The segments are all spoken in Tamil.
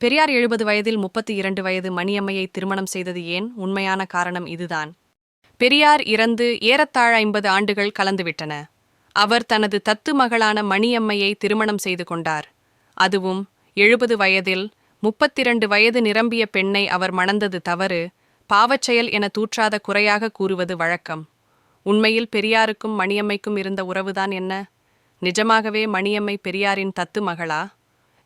பெரியார் எழுபது வயதில் முப்பத்தி இரண்டு வயது மணியம்மையை திருமணம் செய்தது ஏன்? உண்மையான காரணம் இதுதான். பெரியார் இறந்து ஏறத்தாழ ஐம்பது ஆண்டுகள் கலந்துவிட்டன. அவர் தனது தத்து மகளான மணியம்மையை திருமணம் செய்து கொண்டார். அதுவும் எழுபது வயதில் முப்பத்திரண்டு வயது நிரம்பிய பெண்ணை அவர் மணந்தது தவறு பாவச்செயல் என தூற்றாத குறையாக கூறுவது வழக்கம். உண்மையில் பெரியாருக்கும் மணியம்மைக்கும் இருந்த உறவுதான் என்ன? நிஜமாகவே மணியம்மை பெரியாரின் தத்து மகளா?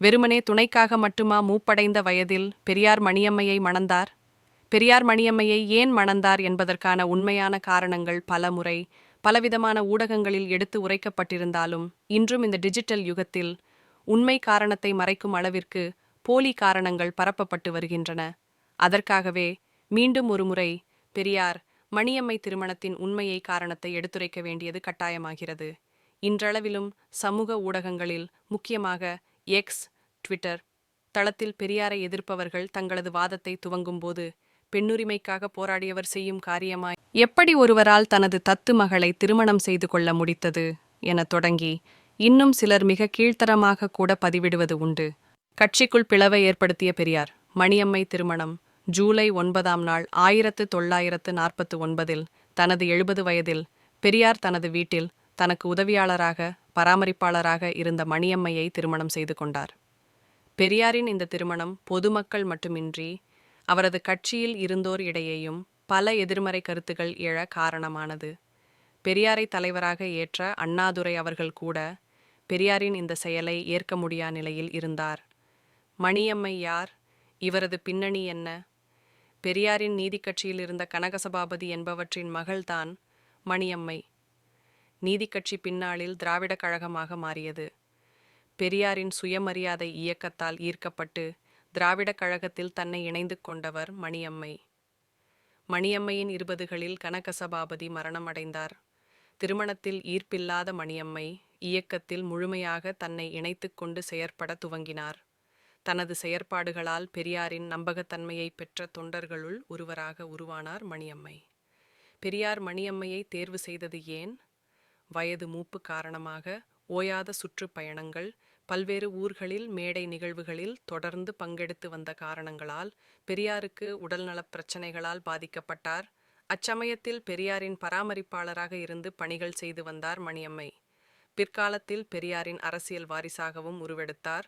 வெறுமனே துணைக்காக மட்டுமா மூப்படைந்த வயதில் பெரியார் மணியம்மையை மணந்தார்? பெரியார் மணியம்மையை ஏன் மணந்தார் என்பதற்கான உண்மையான காரணங்கள் பல முறை பலவிதமான ஊடகங்களில் எடுத்து உரைக்கப்பட்டிருந்தாலும் இன்றும் இந்த டிஜிட்டல் யுகத்தில் உண்மை காரணத்தை மறைக்கும் அளவிற்கு போலி காரணங்கள் பரப்பப்பட்டு வருகின்றன. அதற்காகவே மீண்டும் ஒருமுறை பெரியார் மணியம்மை திருமணத்தின் உண்மையை காரணத்தை எடுத்துரைக்க வேண்டியது கட்டாயமாகிறது. இன்றளவிலும் சமூக ஊடகங்களில் முக்கியமாக எக்ஸ் ட்விட்டர் தளத்தில் பெரியாரை எதிர்ப்பவர்கள் தங்களது வாதத்தை துவங்கும்போது பெண்ணுரிமைக்காக போராடியவர் செய்யும் காரியமாய் எப்படி ஒருவரால் தனது தத்து மகளை திருமணம் செய்து கொள்ள முடித்தது என தொடங்கி இன்னும் சிலர் மிக கீழ்த்தரமாக கூட பதிவிடுவது உண்டு. கட்சிக்குள் பிளவை ஏற்படுத்திய பெரியார் மணியம்மை திருமணம் ஜூலை ஒன்பதாம் நாள் ஆயிரத்து தொள்ளாயிரத்து நாற்பத்து ஒன்பதில் தனது எழுபது வயதில் பெரியார் தனது வீட்டில் தனக்கு உதவியாளராக பராமரிப்பாளராக இருந்த மணியம்மையை திருமணம் செய்து கொண்டார். பெரியாரின் இந்த திருமணம் பொதுமக்கள் மட்டுமின்றி அவரது கட்சியில் இருந்தோர் இடையேயும் பல எதிர்மறை கருத்துகள் எழ காரணமானது. பெரியாரை தலைவராக ஏற்ற அண்ணாதுரை அவர்கள் கூட பெரியாரின் இந்த செயலை ஏற்க முடியா நிலையில் இருந்தார். மணியம்மை யார்? இவரது பின்னணி என்ன? பெரியாரின் நீதிக்கட்சியில் இருந்த கனகசபாபதி என்பவற்றின் மகள்தான் மணியம்மை. நீதிக்கட்சி பின்னாளில் திராவிடக் கழகமாக மாறியது. பெரியாரின் சுயமரியாதை இயக்கத்தால் ஈர்க்கப்பட்டு திராவிடக் கழகத்தில் தன்னை இணைந்து கொண்டவர் மணியம்மை. மணியம்மையின் இருபதுகளில் கனகசபாபதி மரணமடைந்தார். திருமணத்தில் ஈர்ப்பில்லாத மணியம்மை இயக்கத்தில் முழுமையாக தன்னை இணைத்து கொண்டு செயற்பட துவங்கினார். தனது செயற்பாடுகளால் பெரியாரின் நம்பகத்தன்மையை பெற்ற தொண்டர்களுள் ஒருவராக உருவானார் மணியம்மை. பெரியார் மணியம்மையை தேர்வு செய்தது ஏன்? வயது மூப்பு காரணமாக ஓயாத சுற்றுப்பயணங்கள் பல்வேறு ஊர்களில் மேடை நிகழ்வுகளில் தொடர்ந்து பங்கெடுத்து வந்த காரணங்களால் பெரியாருக்கு உடல்நலப் பிரச்சனைகளால் பாதிக்கப்பட்டார். அச்சமயத்தில் பெரியாரின் பராமரிப்பாளராக இருந்து பணிகள் செய்து வந்தார் மணியம்மை. பிற்காலத்தில் பெரியாரின் அரசியல் வாரிசாகவும் உருவெடுத்தார்.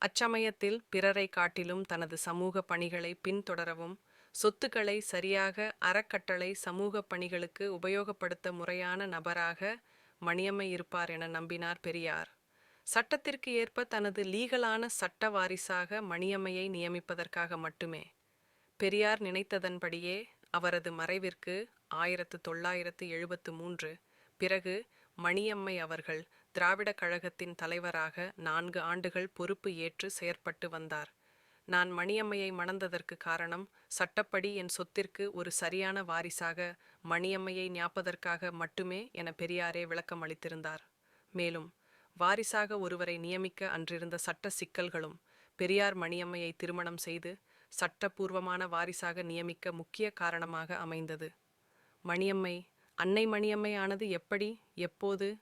அச்சமயத்தில் பிறரை காட்டிலும் தனது சமூக பணிகளை பின்தொடரவும் சொத்துக்களை சரியாக அறக்கட்டளை சமூக பணிகளுக்கு உபயோகப்படுத்த முறையான நபராக மணியம்மை இருப்பார் என நம்பினார் பெரியார். சட்டத்திற்கு ஏற்ப தனது லீகலான சட்ட வாரிசாக மணியம்மையை நியமிப்பதற்காக மட்டுமே. பெரியார் நினைத்ததன்படியே அவரது மறைவிற்கு ஆயிரத்து தொள்ளாயிரத்து எழுபத்து மூன்று பிறகு மணியம்மை அவர்கள் திராவிடக் கழகத்தின் தலைவராக நான்கு ஆண்டுகள் பொறுப்பு ஏற்று செயற்பட்டு வந்தார். நான் மணியம்மையை மணந்ததற்கு காரணம் சட்டப்படி என் சொத்திற்கு ஒரு சரியான வாரிசாக மணியம்மையை ஞாப்பதற்காக மட்டுமே என பெரியாரே விளக்கம் அளித்திருந்தார். மேலும் வாரிசாக ஒருவரை நியமிக்க அன்றிருந்த சட்ட சிக்கல்களும் பெரியார் மணியம்மையை திருமணம் செய்து சட்டபூர்வமான வாரிசாக நியமிக்க முக்கிய காரணமாக அமைந்தது. மணியம்மை அன்னை மணியம்மை ஆனது எப்படி எப்போது?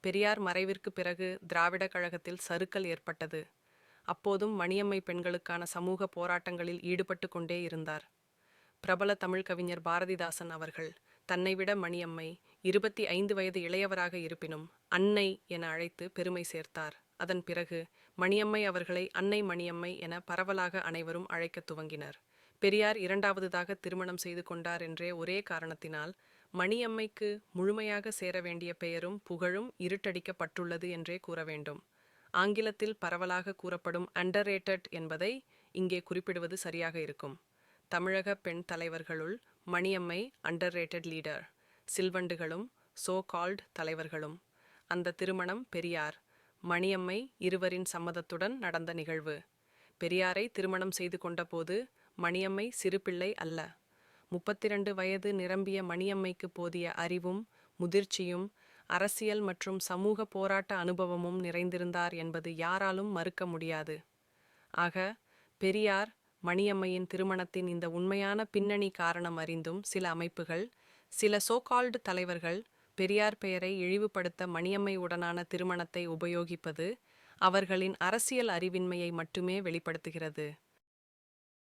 பெரியார் மறைவிற்கு பிறகு திராவிட கழகத்தில் சறுக்கல் ஏற்பட்டது. அப்போதும் மணியம்மை பெண்களுக்கான சமூக போராட்டங்களில் ஈடுபட்டு கொண்டே இருந்தார். பிரபல தமிழ் கவிஞர் பாரதிதாசன் அவர்கள் தன்னைவிட மணியம்மை இருபத்தி ஐந்து வயது இளையவராக இருப்பினும் அன்னை என அழைத்து பெருமை சேர்த்தார். அதன் பிறகு மணியம்மை அவர்களை அன்னை மணியம்மை என பரவலாக அனைவரும் அழைக்கத் துவங்கினர். பெரியார் இரண்டாவதுதாக திருமணம் செய்து கொண்டார் என்றே ஒரே காரணத்தினால் மணியம்மைக்கு முழுமையாக சேர வேண்டிய பெயரும் புகழும் இருட்டடிக்கப்பட்டுள்ளது என்றே கூற வேண்டும். ஆங்கிலத்தில் பரவலாக கூறப்படும் அண்டர்ரேட்டட் என்பதை இங்கே குறிப்பிடுவது சரியாக இருக்கும். தமிழக பெண் தலைவர்களுள் மணியம்மை அண்டர்ரேட்டட் லீடர் சில்வண்டுகளும் சோ கால்ட் தலைவர்களும். அந்த திருமணம் பெரியார் மணியம்மை இருவரின் சம்மதத்துடன் நடந்த நிகழ்வு. பெரியாரை திருமணம் செய்து கொண்டபோது மணியம்மை சிறுபிள்ளை அல்ல. முப்பத்திரண்டு வயது நிரம்பிய மணியம்மைக்கு போதிய அறிவும் முதிர்ச்சியும் அரசியல் மற்றும் சமூக போராட்ட அனுபவமும் நிறைந்திருந்தார் என்பது யாராலும் மறுக்க முடியாது. ஆக பெரியார் மணியம்மையின் திருமணத்தின் இந்த உண்மையான பின்னணி காரணம் அறிந்தும் சில அமைப்புகள் சில சோகால்டு தலைவர்கள் பெரியார் பெயரை இழிவுபடுத்த மணியம்மை உடனான திருமணத்தை உபயோகிப்பது அவர்களின் அரசியல் அறிவின்மையை மட்டுமே வெளிப்படுத்துகிறது.